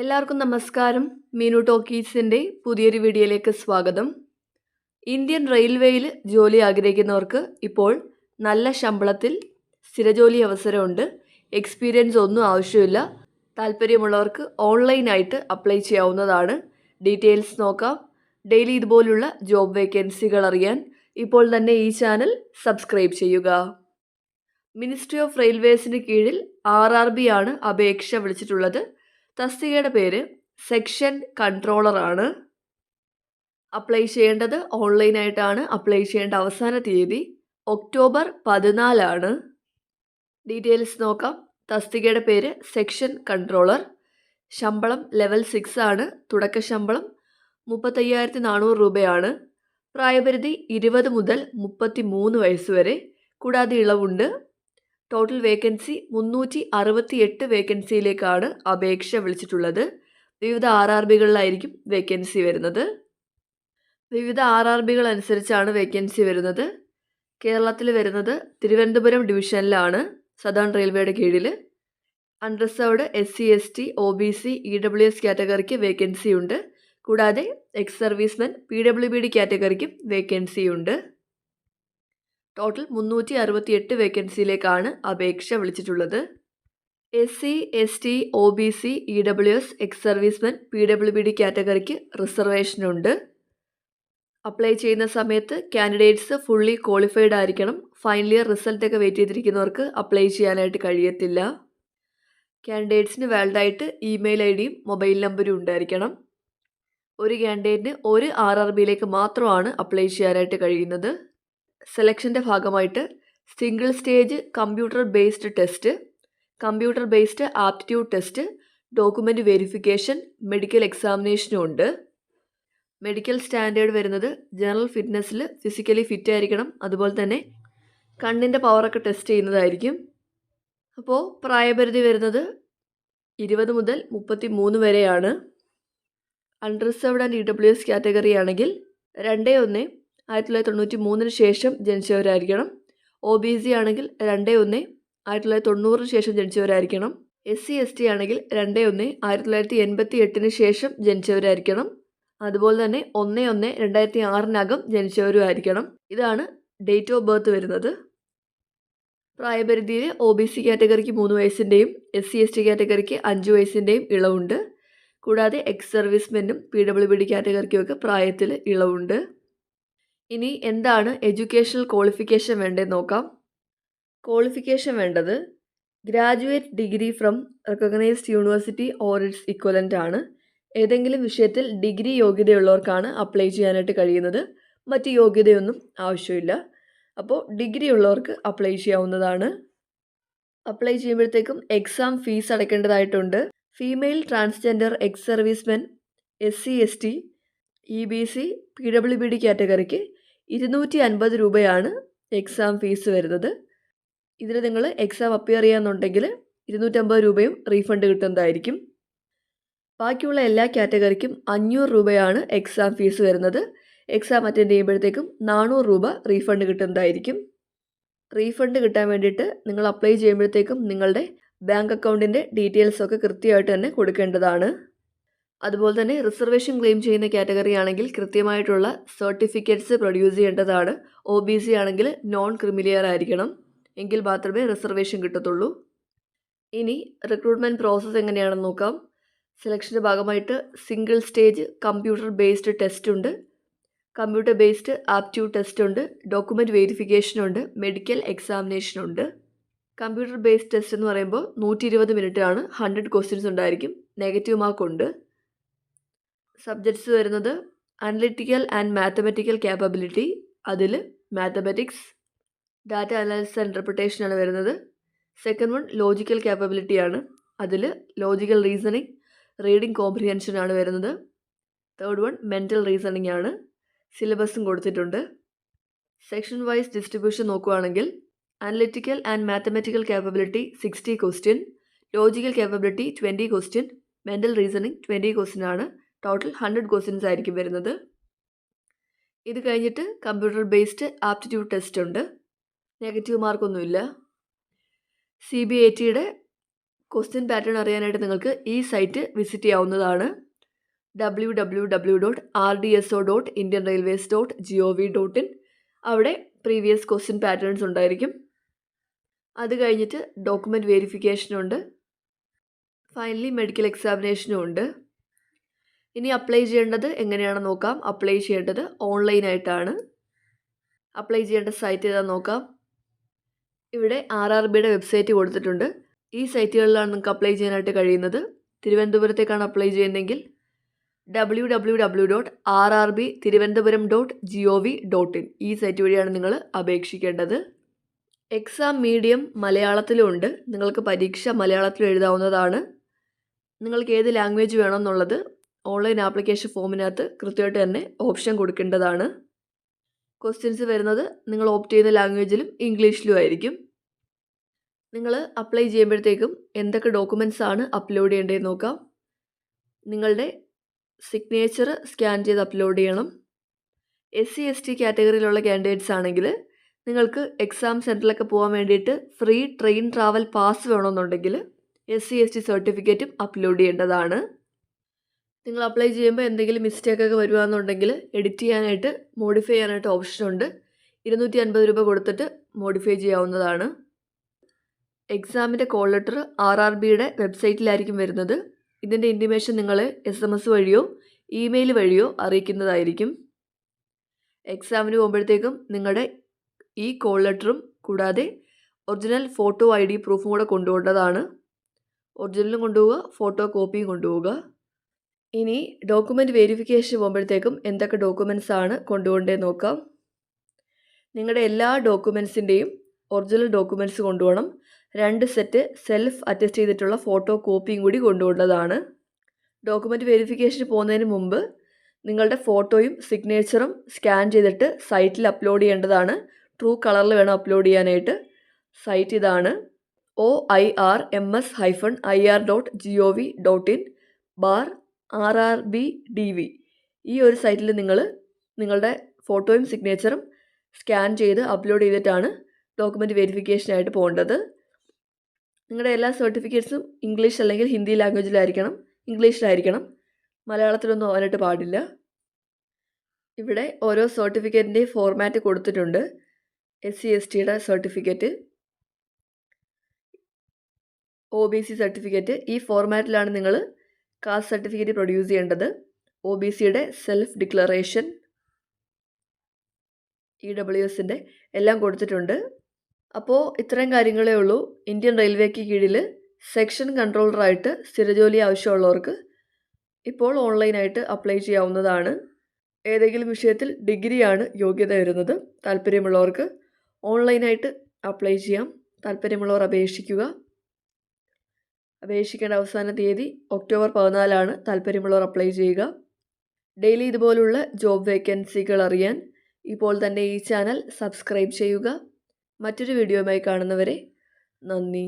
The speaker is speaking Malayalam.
എല്ലാവർക്കും നമസ്കാരം. മീനു ടോക്കീസിന്റെ പുതിയൊരു വീഡിയോയിലേക്ക് സ്വാഗതം. ഇന്ത്യൻ റെയിൽവേയിൽ ജോലി ആഗ്രഹിക്കുന്നവർക്ക് ഇപ്പോൾ നല്ല ശമ്പളത്തിൽ സ്ഥിരജോലി അവസരമുണ്ട്. എക്സ്പീരിയൻസ് ഒന്നും ആവശ്യമില്ല. താല്പര്യമുള്ളവർക്ക് ഓൺലൈനായിട്ട് അപ്ലൈ ചെയ്യാവുന്നതാണ്. ഡീറ്റെയിൽസ് നോക്കാം. ഡെയിലി ഇതുപോലുള്ള ജോബ് വേക്കൻസികൾ അറിയാൻ ഇപ്പോൾ തന്നെ ഈ ചാനൽ സബ്സ്ക്രൈബ് ചെയ്യുക. മിനിസ്ട്രി ഓഫ് റെയിൽവേസിന് കീഴിൽ ആർ ആർ ബി ആണ് അപേക്ഷ വിളിച്ചിട്ടുള്ളത്. തസ്തികയുടെ പേര് സെക്ഷൻ കൺട്രോളർ ആണ് അപ്ലൈ ചെയ്യേണ്ടത് ഓൺലൈനായിട്ടാണ്. അപ്ലൈ ചെയ്യേണ്ട അവസാന തീയതി ഒക്ടോബർ പതിനാലാണ്. ഡീറ്റെയിൽസ് നോക്കാം. തസ്തികയുടെ പേര് സെക്ഷൻ കൺട്രോളർ. ശമ്പളം ലെവൽ സിക്സ് ആണ്. തുടക്ക ശമ്പളം മുപ്പത്തയ്യായിരത്തി നാനൂറ് രൂപയാണ്. പ്രായപരിധി ഇരുപത് മുതൽ മുപ്പത്തി മൂന്ന് വയസ്സ് വരെ. കൂടാതെ ഇളവുണ്ട്. ടോട്ടൽ വേക്കൻസി മുന്നൂറ്റി അറുപത്തി എട്ട് വേക്കൻസിയിലേക്കാണ് അപേക്ഷ വിളിച്ചിട്ടുള്ളത്. വിവിധ ആർ ആർ ബികളിലായിരിക്കും വേക്കൻസി വരുന്നത്. വിവിധ ആർ ആർ ബികൾ അനുസരിച്ചാണ് വേക്കൻസി വരുന്നത്. കേരളത്തിൽ വരുന്നത് തിരുവനന്തപുരം ഡിവിഷനിലാണ് സദേൺ റെയിൽവേയുടെ കീഴിൽ unreserved S C S T O B C E W S കാറ്റഗറിക്ക് vacancy ഉണ്ട്. കൂടാതെ ex servicemen P W B D കാറ്റഗറിക്കും vacancy ഉണ്ട്. ടോട്ടൽ മുന്നൂറ്റി അറുപത്തി എട്ട് വേക്കൻസിയിലേക്കാണ് അപേക്ഷ വിളിച്ചിട്ടുള്ളത്. S C S T O B C E W S ex servicemen P W B D കാറ്റഗറിക്ക് റിസർവേഷനുണ്ട് അപ്ലൈ ചെയ്യുന്ന സമയത്ത് കാൻഡിഡേറ്റ്സ് ഫുള്ളി ക്വാളിഫൈഡ് ആയിരിക്കണം. ഫൈനൽ ഇയർ റിസൾട്ടൊക്കെ വെയിറ്റ് ചെയ്തിരിക്കുന്നവർക്ക് അപ്ലൈ ചെയ്യാനായിട്ട് കഴിയത്തില്ല. കാൻഡിഡേറ്റ്സിന് വാലിഡായിട്ട് ഇമെയിൽ ഐ ഡിയും മൊബൈൽ നമ്പരും ഉണ്ടായിരിക്കണം. ഒരു കാൻഡിഡേറ്റിന് ഒരു ആർ ആർ ബിയിലേക്ക് മാത്രമാണ് അപ്ലൈ ചെയ്യാനായിട്ട് കഴിയുന്നത്. സെലക്ഷന്റെ ഭാഗമായിട്ട് single stage computer based test computer based aptitude test document verification medical എക്സാമിനേഷനും ഉണ്ട്. മെഡിക്കൽ സ്റ്റാൻഡേർഡ് വരുന്നത് ജനറൽ ഫിറ്റ്നസ്സിൽ ഫിസിക്കലി ഫിറ്റ് ആയിരിക്കണം. അതുപോലെ തന്നെ കണ്ണിന്റെ പവറൊക്കെ ടെസ്റ്റ് ചെയ്യുന്നതായിരിക്കും. അപ്പോൾ പ്രായപരിധി വരുന്നത് ഇരുപത് മുതൽ മുപ്പത്തി മൂന്ന് വരെയാണ്. Unreserved and E W S category ആണെങ്കിൽ രണ്ട് ഒന്ന് ആയിരത്തി തൊള്ളായിരത്തി തൊണ്ണൂറ്റി മൂന്നിന് ശേഷം ജനിച്ചവരായിരിക്കണം. ഒ ബി സി ആണെങ്കിൽ രണ്ട് ഒന്ന് ആയിരത്തി തൊള്ളായിരത്തി തൊണ്ണൂറിന് ശേഷം ജനിച്ചവരായിരിക്കണം. എസ് സി എസ് ടി ആണെങ്കിൽ രണ്ട് ഒന്ന് ആയിരത്തി തൊള്ളായിരത്തി എൺപത്തി എട്ടിന് ശേഷം ജനിച്ചവരായിരിക്കണം. അതുപോലെ തന്നെ ഒന്ന് ഒന്ന് രണ്ടായിരത്തി ആറിനകം ജനിച്ചവരും ആയിരിക്കണം ഇതാണ് ഡേറ്റ് ഓഫ് ബർത്ത് വരുന്നത്. പ്രായപരിധിയിൽ ഒ ബി സി കാറ്റഗറിക്ക് മൂന്ന് വയസ്സിന്റെയും എസ് സി എസ് ടി കാറ്റഗറിക്ക് അഞ്ച് വയസ്സിന്റെയും ഇളവുണ്ട്. കൂടാതെ എക്സ് സർവീസ്മെനും പി ഡബ്ല്യു ബി ഡി കാറ്റഗറിക്കുമൊക്കെ പ്രായത്തിൽ ഇളവുണ്ട്. ഇനി എന്താണ് എഡ്യൂക്കേഷണൽ ക്വാളിഫിക്കേഷൻ വേണ്ടതെന്ന് നോക്കാം. ക്വാളിഫിക്കേഷൻ വേണ്ടത് graduate degree from recognised university or its equivalent ആണ്. ഏതെങ്കിലും വിഷയത്തിൽ ഡിഗ്രി യോഗ്യതയുള്ളവർക്കാണ് അപ്ലൈ ചെയ്യാനായിട്ട് കഴിയുന്നത്. മറ്റ് യോഗ്യതയൊന്നും ആവശ്യമില്ല. അപ്പോൾ ഡിഗ്രി ഉള്ളവർക്ക് അപ്ലൈ ചെയ്യാവുന്നതാണ്. അപ്ലൈ ചെയ്യുമ്പോഴത്തേക്കും exam fees അടയ്ക്കേണ്ടതായിട്ടുണ്ട്. Female transgender ex servicemen S C S T E B C P W B D കാറ്റഗറിക്ക് ഇരുന്നൂറ്റി അൻപത് രൂപയാണ് എക്സാം ഫീസ് വരുന്നത്. ഇതിൽ നിങ്ങൾ എക്സാം അപ്പിയർ ചെയ്യാന്നുണ്ടെങ്കിൽ ഇരുന്നൂറ്റമ്പത് രൂപയും റീഫണ്ട് കിട്ടുന്നതായിരിക്കും. ബാക്കിയുള്ള എല്ലാ കാറ്റഗറിക്കും അഞ്ഞൂറ് രൂപയാണ് എക്സാം ഫീസ് വരുന്നത്. എക്സാം അറ്റൻഡ് ചെയ്യുമ്പോഴത്തേക്കും നാനൂറ് രൂപ റീഫണ്ട് കിട്ടുന്നതായിരിക്കും. റീഫണ്ട് കിട്ടാൻ വേണ്ടിയിട്ട് നിങ്ങൾ അപ്ലൈ ചെയ്യുമ്പോഴത്തേക്കും നിങ്ങളുടെ ബാങ്ക് അക്കൗണ്ടിന്റെ ഡീറ്റെയിൽസൊക്കെ കൃത്യമായിട്ട് തന്നെ കൊടുക്കേണ്ടതാണ്. അതുപോലെ തന്നെ റിസർവേഷൻ ക്ലെയിം ചെയ്യുന്ന കാറ്റഗറി ആണെങ്കിൽ കൃത്യമായിട്ടുള്ള സർട്ടിഫിക്കറ്റ്സ് പ്രൊഡ്യൂസ് ചെയ്യേണ്ടതാണ്. ഒ ബി സി ആണെങ്കിൽ നോൺ ക്രിമിലിയർ ആയിരിക്കണം. എങ്കിൽ മാത്രമേ റിസർവേഷൻ കിട്ടത്തുള്ളൂ. ഇനി റിക്രൂട്ട്മെന്റ് പ്രോസസ്സ് എങ്ങനെയാണെന്ന് നോക്കാം. സെലക്ഷന്റെ ഭാഗമായിട്ട് single stage computer based test ഉണ്ട്. കമ്പ്യൂട്ടർ ബേസ്ഡ് ആപ്റ്റ്യൂഡ് ടെസ്റ്റ് ഉണ്ട്. ഡോക്യുമെന്റ് വെരിഫിക്കേഷൻ ഉണ്ട്. മെഡിക്കൽ എക്സാമിനേഷൻ ഉണ്ട്. കമ്പ്യൂട്ടർ ബേസ്ഡ് ടെസ്റ്റ് എന്ന് പറയുമ്പോൾ നൂറ്റി ഇരുപത് മിനിറ്റാണ് ഹൺഡ്രഡ് ക്വസ്റ്റ്യൻസ് ഉണ്ടായിരിക്കും. നെഗറ്റീവ് മാർക്ക് ഉണ്ട്. സബ്ജക്ട്സ് വരുന്നത് അനലിറ്റിക്കൽ ആൻഡ് മാത്തമെറ്റിക്കൽ ക്യാപ്പബിലിറ്റി. അതിൽ മാത്തമെറ്റിക്സ് ഡാറ്റ അനാലിസിസ് ആണ് വരുന്നത്. സെക്കൻഡ് വൺ ലോജിക്കൽ ക്യാപ്പബിലിറ്റിയാണ് അതിൽ ലോജിക്കൽ റീസണിങ് റീഡിംഗ് കോംപ്രിഹെൻഷൻ ആണ് വരുന്നത്. തേർഡ് വൺ മെന്റൽ റീസണിങ് ആണ്. സിലബസും കൊടുത്തിട്ടുണ്ട്. സെക്ഷൻ വൈസ് ഡിസ്ട്രിബ്യൂഷൻ നോക്കുകയാണെങ്കിൽ analytical and mathematical capability sixty question logical capability twenty question mental reasoning twenty question ആണ്. ടോട്ടൽ ഹൺഡ്രഡ് ക്വസ്റ്റ്യൻസ് ആയിരിക്കും വരുന്നത്. ഇത് കഴിഞ്ഞിട്ട് കമ്പ്യൂട്ടർ ബേസ്ഡ് ആപ്റ്റിറ്റ്യൂഡ് ടെസ്റ്റ് ഉണ്ട്. നെഗറ്റീവ് മാർക്കൊന്നുമില്ല സി ബി ഐ ടിയുടെ ക്വസ്റ്റ്യൻ പാറ്റേൺ അറിയാനായിട്ട് നിങ്ങൾക്ക് ഈ സൈറ്റ് വിസിറ്റ് ചെയ്യാവുന്നതാണ്. W W W dot R D S O dot Indian railways dot G O V dot in അവിടെ പ്രീവിയസ് ക്വസ്റ്റ്യൻ പാറ്റേൺസ് ഉണ്ടായിരിക്കും. അത് കഴിഞ്ഞിട്ട് ഡോക്യുമെന്റ് വെരിഫിക്കേഷനുണ്ട് ഫൈനലി മെഡിക്കൽ എക്സാമിനേഷനും ഉണ്ട്. ഇനി അപ്ലൈ ചെയ്യേണ്ടത് എങ്ങനെയാണ് നോക്കാം. അപ്ലൈ ചെയ്യേണ്ടത് ഓൺലൈനായിട്ടാണ് അപ്ലൈ ചെയ്യേണ്ട സൈറ്റ് ഏതാ നോക്കാം. ഇവിടെ ആർ ആർ ബിയുടെ വെബ്സൈറ്റ് കൊടുത്തിട്ടുണ്ട്. ഈ സൈറ്റുകളിലാണ് നിങ്ങൾക്ക് അപ്ലൈ ചെയ്യാനായിട്ട് കഴിയുന്നത്. തിരുവനന്തപുരത്തേക്കാണ് അപ്ലൈ ചെയ്യുന്നതെങ്കിൽ W W W dot R R B Thiruvananthapuram dot G O V dot in ഈ സൈറ്റ് വഴിയാണ് നിങ്ങൾ അപേക്ഷിക്കേണ്ടത്. Exam medium മലയാളത്തിലുണ്ട്. നിങ്ങൾക്ക് പരീക്ഷ മലയാളത്തിൽ എഴുതാവുന്നതാണ്. നിങ്ങൾക്ക് ഏത് ലാംഗ്വേജ് വേണമെന്നുള്ളത് ഓൺലൈൻ ആപ്ലിക്കേഷൻ ഫോമിനകത്ത് കൃത്യമായിട്ട് തന്നെ ഓപ്ഷൻ കൊടുക്കേണ്ടതാണ്. ക്വസ്റ്റ്യൻസ് വരുന്നത് നിങ്ങൾ ഓപ്റ്റ് ചെയ്യുന്ന ലാംഗ്വേജിലും ഇംഗ്ലീഷിലും ആയിരിക്കും. നിങ്ങൾ അപ്ലൈ ചെയ്യുമ്പോഴത്തേക്കും എന്തൊക്കെ ഡോക്യുമെന്റ്സ് ആണ് അപ്ലോഡ് ചെയ്യേണ്ടതെന്ന് നോക്കാം. നിങ്ങളുടെ സിഗ്നേച്ചർ സ്കാൻ ചെയ്ത് അപ്ലോഡ് ചെയ്യണം. എസ് സി എസ് ടി കാറ്റഗറിയിലുള്ള കാൻഡിഡേറ്റ്സ് ആണെങ്കിൽ നിങ്ങൾക്ക് എക്സാം സെന്ററിലൊക്കെ പോകാൻ വേണ്ടിയിട്ട് ഫ്രീ ട്രെയിൻ ട്രാവൽ പാസ് വേണമെന്നുണ്ടെങ്കിൽ എസ് സി എസ് ടി സർട്ടിഫിക്കറ്റും അപ്ലോഡ് ചെയ്യേണ്ടതാണ്. നിങ്ങൾ അപ്ലൈ ചെയ്യുമ്പോൾ എന്തെങ്കിലും മിസ്റ്റേക്ക് ഒക്കെ വരുവാന്നുണ്ടെങ്കിൽ എഡിറ്റ് ചെയ്യാനായിട്ട് മോഡിഫൈ ചെയ്യാനായിട്ട് ഓപ്ഷൻ ഉണ്ട്. ഇരുന്നൂറ്റി അൻപത് രൂപ കൊടുത്തിട്ട് മോഡിഫൈ ചെയ്യാവുന്നതാണ്. എക്സാമിന്റെ കോൾ ലെറ്റർ ആർ ആർ ബിയുടെ വെബ്സൈറ്റിലായിരിക്കും വരുന്നത്. ഇതിന്റെ ഇന്റിമേഷൻ നിങ്ങൾ എസ് എം എസ് വഴിയോ ഇമെയിൽ വഴിയോ അറിയിക്കുന്നതായിരിക്കും. എക്സാമിന് പോകുമ്പോഴത്തേക്കും നിങ്ങളുടെ ഈ കോൾ ലെറ്ററും കൂടാതെ ഒറിജിനൽ ഫോട്ടോ ഐ ഡി പ്രൂഫും കൂടെ കൊണ്ടുപോകേണ്ടതാണ്. ഒറിജിനലും കൊണ്ടുപോവുക ഫോട്ടോ കോപ്പിയും കൊണ്ടുപോവുക. ഇനി ഡോക്യുമെന്റ് വെരിഫിക്കേഷൻ പോകുമ്പോഴത്തേക്കും എന്തൊക്കെ ഡോക്യുമെന്റ്സ് ആണ് കൊണ്ടുപോകേണ്ടത് നോക്കാം. നിങ്ങളുടെ എല്ലാ ഡോക്യുമെൻസിന്റെയും ഒറിജിനൽ ഡോക്യുമെന്റ്സ് കൊണ്ടുപോകണം. രണ്ട് സെറ്റ് സെൽഫ് അറ്റസ്റ്റ് ചെയ്തിട്ടുള്ള ഫോട്ടോ കോപ്പിയും കൂടി കൊണ്ടുപോകേണ്ടതാണ്. ഡോക്യുമെന്റ് വെരിഫിക്കേഷന് പോകുന്നതിന് മുമ്പ് നിങ്ങളുടെ ഫോട്ടോയും സിഗ്നേച്ചറും സ്കാൻ ചെയ്തിട്ട് സൈറ്റിൽ അപ്ലോഡ് ചെയ്യേണ്ടതാണ്. ട്രൂ കളറിൽ വേണം അപ്ലോഡ് ചെയ്യാനായിട്ട്. സൈറ്റ് ഇതാണ് O I R M S hyphen I R dot G O V dot in bar R R B D V. ഈ ഒരു സൈറ്റിൽ നിങ്ങൾ നിങ്ങളുടെ ഫോട്ടോയും സിഗ്നേച്ചറും സ്കാൻ ചെയ്ത് അപ്ലോഡ് ചെയ്തിട്ടാണ് ഡോക്യുമെന്റ് വെരിഫിക്കേഷനായിട്ട് പോകേണ്ടത്. നിങ്ങളുടെ എല്ലാ സർട്ടിഫിക്കറ്റ്സും ഇംഗ്ലീഷ് അല്ലെങ്കിൽ ഹിന്ദി ലാംഗ്വേജിലായിരിക്കണം ഇംഗ്ലീഷിലായിരിക്കണം മലയാളത്തിലൊന്നും ആവാനായിട്ട് പാടില്ല. ഇവിടെ ഓരോ സർട്ടിഫിക്കറ്റിന്റെയും ഫോർമാറ്റ് കൊടുത്തിട്ടുണ്ട്. എസ് സി എസ് ടിയുടെ certificate O B C certificate ഈ ഫോർമാറ്റിലാണ് നിങ്ങൾ കാസ്റ്റ് സർട്ടിഫിക്കറ്റ് പ്രൊഡ്യൂസ് ചെയ്യേണ്ടത് ഒ ബി സിയുടെ സെൽഫ് ഡിക്ലറേഷൻ ഇ ഡബ്ല്യു എസിന്റെ എല്ലാം കൊടുത്തിട്ടുണ്ട്. അപ്പോൾ ഇത്രയും കാര്യങ്ങളേ ഉള്ളൂ. ഇന്ത്യൻ റെയിൽവേക്ക് കീഴിൽ സെക്ഷൻ കൺട്രോളറായിട്ട് സ്ഥിരജോലി ആവശ്യമുള്ളവർക്ക് ഇപ്പോൾ ഓൺലൈനായിട്ട് അപ്ലൈ ചെയ്യാവുന്നതാണ്. ഏതെങ്കിലും വിഷയത്തിൽ ഡിഗ്രിയാണ് യോഗ്യത വരുന്നത്. താല്പര്യമുള്ളവർക്ക് ഓൺലൈനായിട്ട് അപ്ലൈ ചെയ്യാം. താല്പര്യമുള്ളവർ അപേക്ഷിക്കുക. അപേക്ഷിക്കേണ്ട അവസാന തീയതി ഒക്ടോബർ പതിനാലാണ്. താല്പര്യമുള്ളവർ അപ്ലൈ ചെയ്യുക. ഡെയിലി ഇതുപോലുള്ള ജോബ് വേക്കൻസികൾ അറിയാൻ ഇപ്പോൾ തന്നെ ഈ ചാനൽ സബ്സ്ക്രൈബ് ചെയ്യുക. മറ്റൊരു വീഡിയോയുമായി കാണുന്നവരെ നന്ദി.